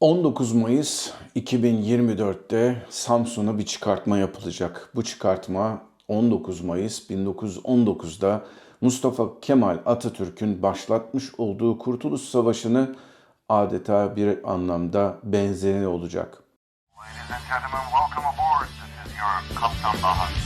19 Mayıs 2024'te Samsun'a bir çıkartma yapılacak. Bu çıkartma 19 Mayıs 1919'da Mustafa Kemal Atatürk'ün başlatmış olduğu Kurtuluş Savaşı'nı adeta bir anlamda benzeri olacak. Ladies and gentlemen, welcome aboard. This is your Kaptan.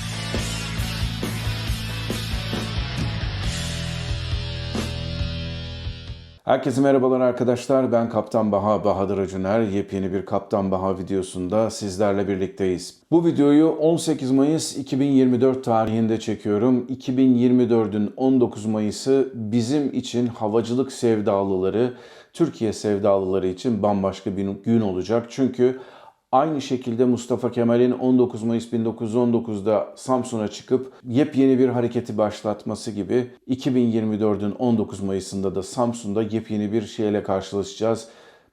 Herkese merhabalar arkadaşlar. Ben Kaptan Baha Bahadır Acuner. Yepyeni bir Kaptan Baha videosunda sizlerle birlikteyiz. Bu videoyu 18 Mayıs 2024 tarihinde çekiyorum. 2024'ün 19 Mayıs'ı bizim için havacılık sevdalıları, Türkiye sevdalıları için bambaşka bir gün olacak. Çünkü Aynı şekilde Mustafa Kemal'in 19 Mayıs 1919'da Samsun'a çıkıp yepyeni bir hareketi başlatması gibi 2024'ün 19 Mayıs'ında da Samsun'da yepyeni bir şeyle karşılaşacağız.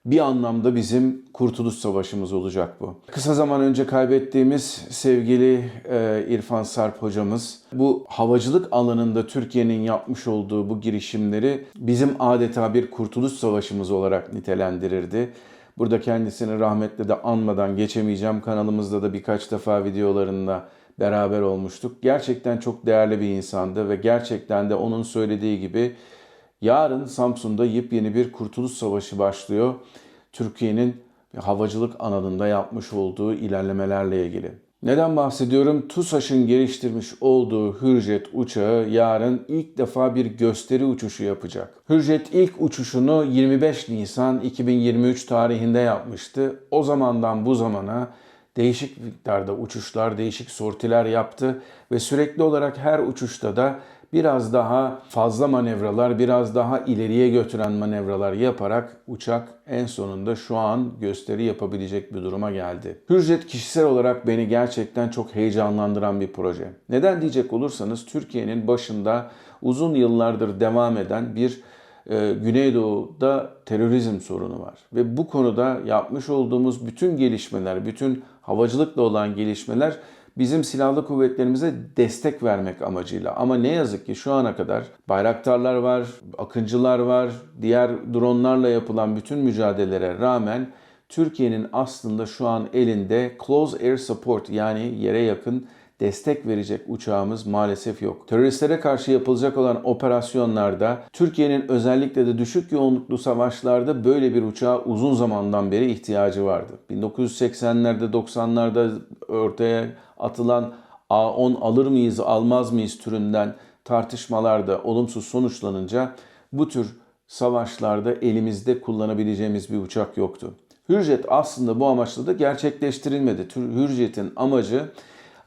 Bir anlamda bizim Kurtuluş Savaşımız olacak bu. Kısa zaman önce kaybettiğimiz sevgili e, İrfan Sarp hocamız bu havacılık alanında Türkiye'nin yapmış olduğu bu girişimleri bizim adeta bir Kurtuluş Savaşımız olarak nitelendirirdi. Burada kendisini rahmetle de anmadan geçemeyeceğim. Kanalımızda da birkaç defa videolarında beraber olmuştuk. Gerçekten çok değerli bir insandı ve gerçekten de onun söylediği gibi yarın Samsun'da yepyeni bir kurtuluş savaşı başlıyor. Türkiye'nin havacılık alanında yapmış olduğu ilerlemelerle ilgili. Neden bahsediyorum? TUSAŞ'ın geliştirmiş olduğu Hürjet uçağı yarın ilk defa bir gösteri uçuşu yapacak. Hürjet ilk uçuşunu 25 Nisan 2023 tarihinde yapmıştı. O zamandan bu zamana değişik miktarda uçuşlar, değişik sortiler yaptı ve sürekli olarak her uçuşta da biraz daha fazla manevralar, biraz daha ileriye götüren manevralar yaparak uçak en sonunda şu an gösteri yapabilecek bir duruma geldi. Hürjet kişisel olarak beni gerçekten çok heyecanlandıran bir proje. Neden diyecek olursanız Türkiye'nin başında uzun yıllardır devam eden bir e, Güneydoğu'da terörizm sorunu var. Ve bu konuda yapmış olduğumuz bütün gelişmeler, bütün havacılıkla olan gelişmeler bizim silahlı kuvvetlerimize destek vermek amacıyla. Ama ne yazık ki şu ana kadar bayraktarlar var, akıncılar var, diğer dronlarla yapılan bütün mücadelelere rağmen Türkiye'nin aslında şu an elinde close air support yani yere yakın destek verecek uçağımız maalesef yok. Teröristlere karşı yapılacak olan operasyonlarda Türkiye'nin özellikle de düşük yoğunluklu savaşlarda böyle bir uçağa uzun zamandan beri ihtiyacı vardı. 1980'lerde 90'larda ortaya atılan A10 alır mıyız almaz mıyız türünden tartışmalarda olumsuz sonuçlanınca bu tür savaşlarda elimizde kullanabileceğimiz bir uçak yoktu. Hürjet aslında bu amaçla da gerçekleştirilmedi. Hürjet'in amacı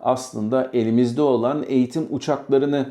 aslında elimizde olan eğitim uçaklarını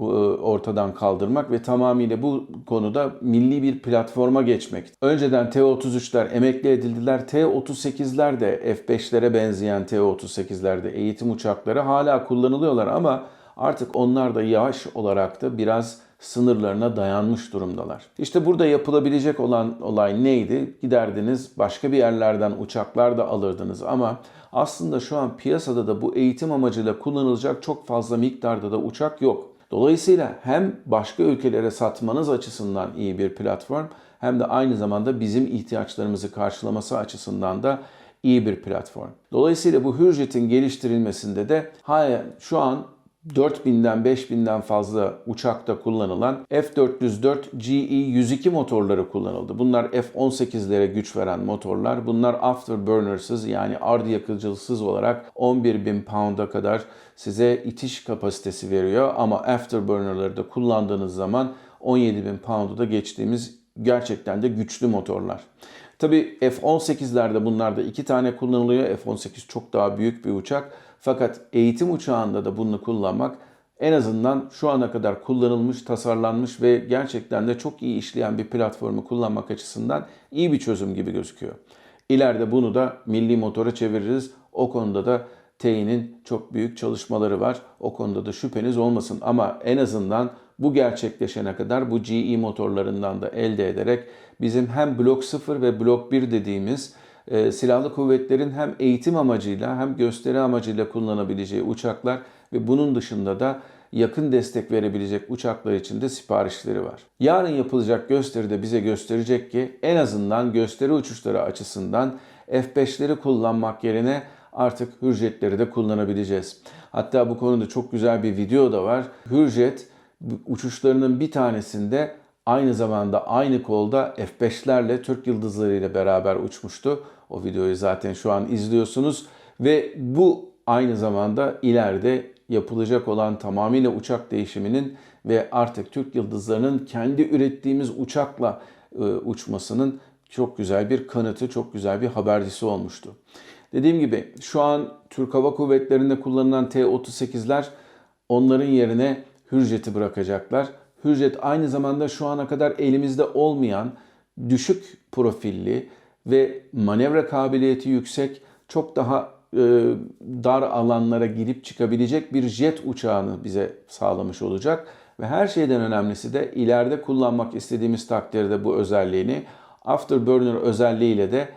e, ortadan kaldırmak ve tamamıyla bu konuda milli bir platforma geçmek. Önceden T-33'ler emekli edildiler. T-38'ler de F-5'lere benzeyen T-38'lerde eğitim uçakları hala kullanılıyorlar ama artık onlar da yavaş olarak da biraz sınırlarına dayanmış durumdalar. İşte burada yapılabilecek olan olay neydi? Giderdiniz başka bir yerlerden uçaklar da alırdınız ama aslında şu an piyasada da bu eğitim amacıyla kullanılacak çok fazla miktarda da uçak yok. Dolayısıyla hem başka ülkelere satmanız açısından iyi bir platform hem de aynı zamanda bizim ihtiyaçlarımızı karşılaması açısından da iyi bir platform. Dolayısıyla bu Hürjet'in geliştirilmesinde de hayır şu an 4000'den 5000'den fazla uçakta kullanılan F-404 GE-102 motorları kullanıldı. Bunlar F-18'lere güç veren motorlar. Bunlar afterburnersız yani ard yakıcısız olarak 11.000 pound'a kadar size itiş kapasitesi veriyor. Ama afterburnerları da kullandığınız zaman 17.000 pound'u da geçtiğimiz gerçekten de güçlü motorlar. Tabi F-18'lerde bunlarda iki tane kullanılıyor. F-18 çok daha büyük bir uçak. Fakat eğitim uçağında da bunu kullanmak en azından şu ana kadar kullanılmış, tasarlanmış ve gerçekten de çok iyi işleyen bir platformu kullanmak açısından iyi bir çözüm gibi gözüküyor. İleride bunu da milli motora çeviririz. O konuda da TEİ'nin çok büyük çalışmaları var. O konuda da şüpheniz olmasın. Ama en azından bu gerçekleşene kadar bu GE motorlarından da elde ederek bizim hem Blok 0 ve Blok 1 dediğimiz e, silahlı kuvvetlerin hem eğitim amacıyla hem gösteri amacıyla kullanabileceği uçaklar ve bunun dışında da yakın destek verebilecek uçaklar için de siparişleri var. Yarın yapılacak gösteride bize gösterecek ki en azından gösteri uçuşları açısından F5'leri kullanmak yerine artık Hürjetleri de kullanabileceğiz. Hatta bu konuda çok güzel bir video da var. Hürjet uçuşlarının bir tanesinde aynı zamanda aynı kolda F5'lerle Türk yıldızları ile beraber uçmuştu. O videoyu zaten şu an izliyorsunuz ve bu aynı zamanda ileride yapılacak olan tamamıyla uçak değişiminin ve artık Türk yıldızlarının kendi ürettiğimiz uçakla e, uçmasının çok güzel bir kanıtı, çok güzel bir habercisi olmuştu. Dediğim gibi şu an Türk Hava Kuvvetleri'nde kullanılan T-38'ler onların yerine Hürjet'i bırakacaklar. Hürjet aynı zamanda şu ana kadar elimizde olmayan düşük profilli ve manevra kabiliyeti yüksek, çok daha e, dar alanlara girip çıkabilecek bir jet uçağını bize sağlamış olacak. Ve her şeyden önemlisi de ileride kullanmak istediğimiz takdirde bu özelliğini Afterburner özelliğiyle de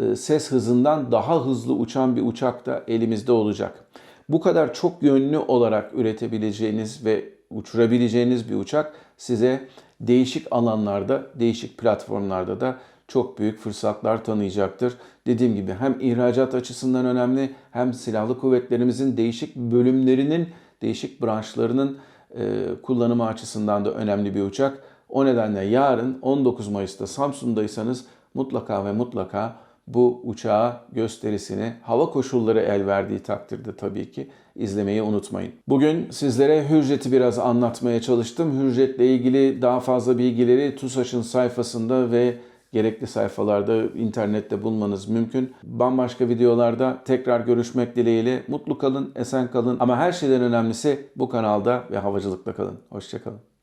e, ses hızından daha hızlı uçan bir uçak da elimizde olacak. Bu kadar çok yönlü olarak üretebileceğiniz ve uçurabileceğiniz bir uçak size değişik alanlarda, değişik platformlarda da çok büyük fırsatlar tanıyacaktır. Dediğim gibi hem ihracat açısından önemli hem silahlı kuvvetlerimizin değişik bölümlerinin, değişik branşlarının e, kullanımı açısından da önemli bir uçak. O nedenle yarın 19 Mayıs'ta Samsun'daysanız mutlaka ve mutlaka bu uçağı gösterisini hava koşulları el verdiği takdirde tabii ki izlemeyi unutmayın. Bugün sizlere Hürjet'i biraz anlatmaya çalıştım. Hürjet'le ilgili daha fazla bilgileri TUSAŞ'ın sayfasında ve gerekli sayfalarda internette bulmanız mümkün. Bambaşka videolarda tekrar görüşmek dileğiyle mutlu kalın, esen kalın ama her şeyden önemlisi bu kanalda ve havacılıkta kalın. Hoşçakalın.